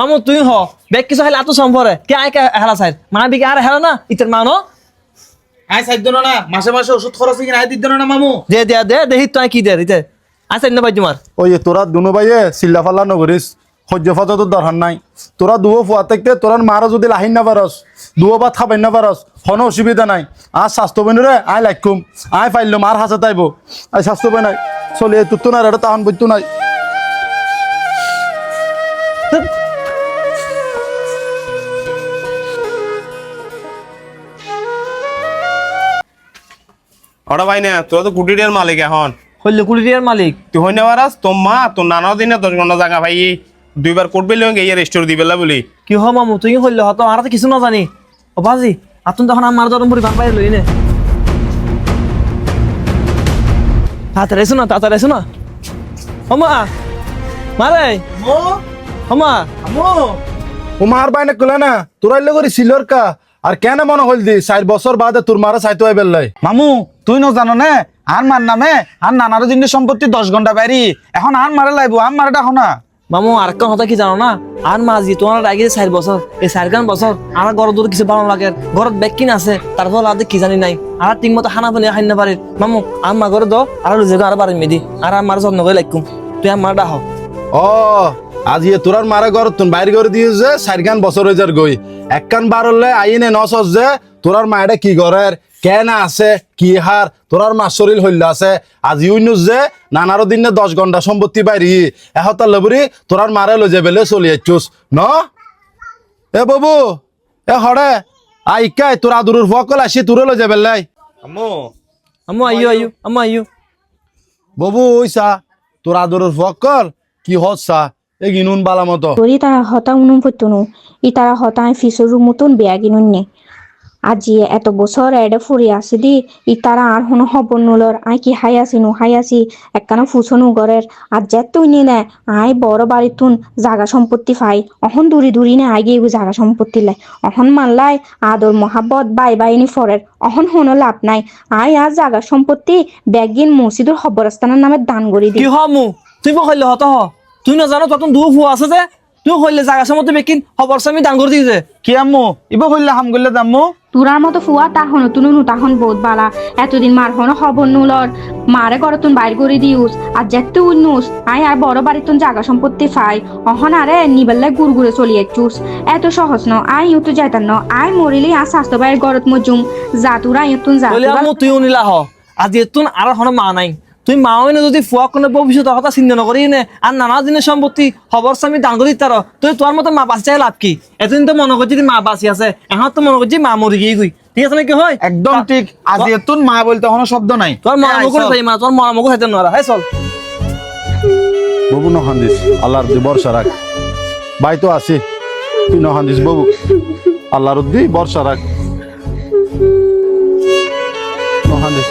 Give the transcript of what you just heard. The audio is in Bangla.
মামু তুই হ। বেগ কিছু খাইলে এত সম্পরে কে আয় কে হেলা চাই মা বিকে আর হেলা না? ইতার মা ন? আই সাইড দিন না মাসে মাসে ওষুধ খরচ কিনা আই দিন না মামু। দে দে দে দেখি তুই কি দে দিতে আচ্ছা না ভাই তোমার ওই তোরা দুনো ভাইয়ে চিল্লা ফাল্লা নগরিস সহ্য ফাতা তোর দরকার নাই। তোরা দুয়ো ফুয়া থাকতে তোরা মারা যদি লাহিন না পারস দুয়ো বা খাবাই না পারস কোনো অসুবিধা নাই। আর স্বাস্থ্য বন্ধুরে আয় লাইকুম আয় পাইলাম আর হাসা তাইব। আয় স্বাস্থ্য বই নাই। চলে তুর তো নাই এটা তাহন বইতো নাই। ওটা ভাই না তোরা তো কুটিরের মালিক এখন। হইলে কুড়ি মালিক। তুই হই তোর মা তোর নানাও দিনে দশ ঘণ্টা জায়গা ভাই দুইবার রেস্টোর দিবেলা বলি কি হ মামু তুই হইলে হতো আর তো কিছু না জানি ও বাজি আতুন তখন আমার দরম পুরি বান বাইরে লই নে। তাড়াতাড়ি তাড়াতাড়ি ও মারে ও মা। ও মার বাইনে কলে না তোরা করি সিলর কা আর কেন মনে হল দি চার বছর বাদে তোর মারা চাইতে বেল্লাই। মামু তুই ন জানো না? আর মার নামে? আর নানারও দিন সম্পত্তি দশ ঘণ্টা বাইরি। এখন আর মারে লাইব আর মারে দেখো না। মামু আর কোন হতা কি জানো না? আর মা জি তোমার আগে চার বছর এই চার গান বছর আর ঘর দূর কিছু ভালো লাগে ঘরত বেগ কিনা আছে তারপর আদে কি জানি নাই? আর ঠিক মতো খানা পানি খাই না পারে মামু আর মা ঘরে দাও আর লুজে আর পারে মেদি আর আমার যত্ন করে লাগুম তুই আমার ডাহ ও আজি এ তোরার মারা ঘর তুন বাইরে করে যে চার গান বছর হয়ে যার গই এক কান বার হলে আইনে নসস যে তোরার মায়েরা কি ঘরের কেন আছে কি হার তোরার মা শরীর হইল আছে। আজি উইনুস যে নানারো দিন দশ ঘণ্টা সম্পত্তি বাইরি এহতার লবরি তোরার মারে লই যে বেলে চলি আইচুস ন? এ বাবু এ হরে আইকাই তোর আদুরুর ফকল আসি তোরে লই যাবে লাই আম্মু। আম্মু আইও আইও আম্মু আইও বাবু ওইসা তোর আদুরুর ফকল কি হচ্ছা? এ গিনুন বালা মতো। তোরই তারা হতা উনুন পত্তনু ই তারা হতা ফিসর মতন বেয়া গিনুন নে। আজি এত বছর এডে ফুরি আসি দি ই তারা আর হনো হবর নুলর আই কি হাই আসি নু হাই আসি একখানা ফুসনু গরের আর তুই নি নে আই বড় বাড়িতুন জাগা সম্পত্তি পাই। অহন দূরি দূরি নে আই জাগা সম্পত্তি লাই। অহন মানলাই আদর মহাব্বত বাই বাইনি ফরের অহন হনো লাভ নাই। আই আর জাগা সম্পত্তি ব্যাগিন মসজিদুর হবরস্থানের নামে দান করি দি। কি হ মু? তুই হইলে হত হ। তুই না জানো তখন দু আছে যে। তুই হইলে জাগা সমতে বেকিন খবর সামি ডাঙ্গর যে কি আম্মু? ইব হইলে হাম গইলে দাম্মু তুরার মতো ফুয়া তাহন তুনু নু তাহন বহুত বালা। এতদিন মার হন খবর নুলর। মারে গড়তুন বাইর করে দিউস আর যেতে উন্নুস আই আর বড় বাড়িতুন জাগা সম্পত্তি ফাই। অহন আরে নিবেল্লে গুড় গুড়ে চলিয়ে চুস এত সহজ ন আই ইউতু যাইতান ন আই মরিলি আর স্বাস্থ্য বাইর গড়ত মজুম। যা তুরা ইউতুন যা। বলে আমু তুইও নিলা হ। আজি তুন আর হন মা নাই। তুই মা হয় যদি ফুয়া কোনো ভবিষ্যতের কথা চিন্তা নকরি নে আর নানা দিনের সম্পত্তি খবর সামি ডাঙ্গর দিতার তুই তোর মতো মা বাঁচি চাই লাভ কি? এতদিন তো মনে করছি মা বাঁচি আছে এখন তো মনে করছি মা মরি গিয়ে গই ঠিক আছে নাকি হয়? একদম ঠিক। আজি এতুন মা বলতে কোনো শব্দ নাই। তোর মা এই মুখে আইসো। চাই মা তোর মা মুখে খাইতে নোয়ারা হ্যাঁ চল। বাবু নহান্দিস আল্লাহর দি বর্ষা রাখ বাই তো আছি তুই নহান্দিস বাবু। আল্লাহর দি বর্ষা রাখ নহান্দিস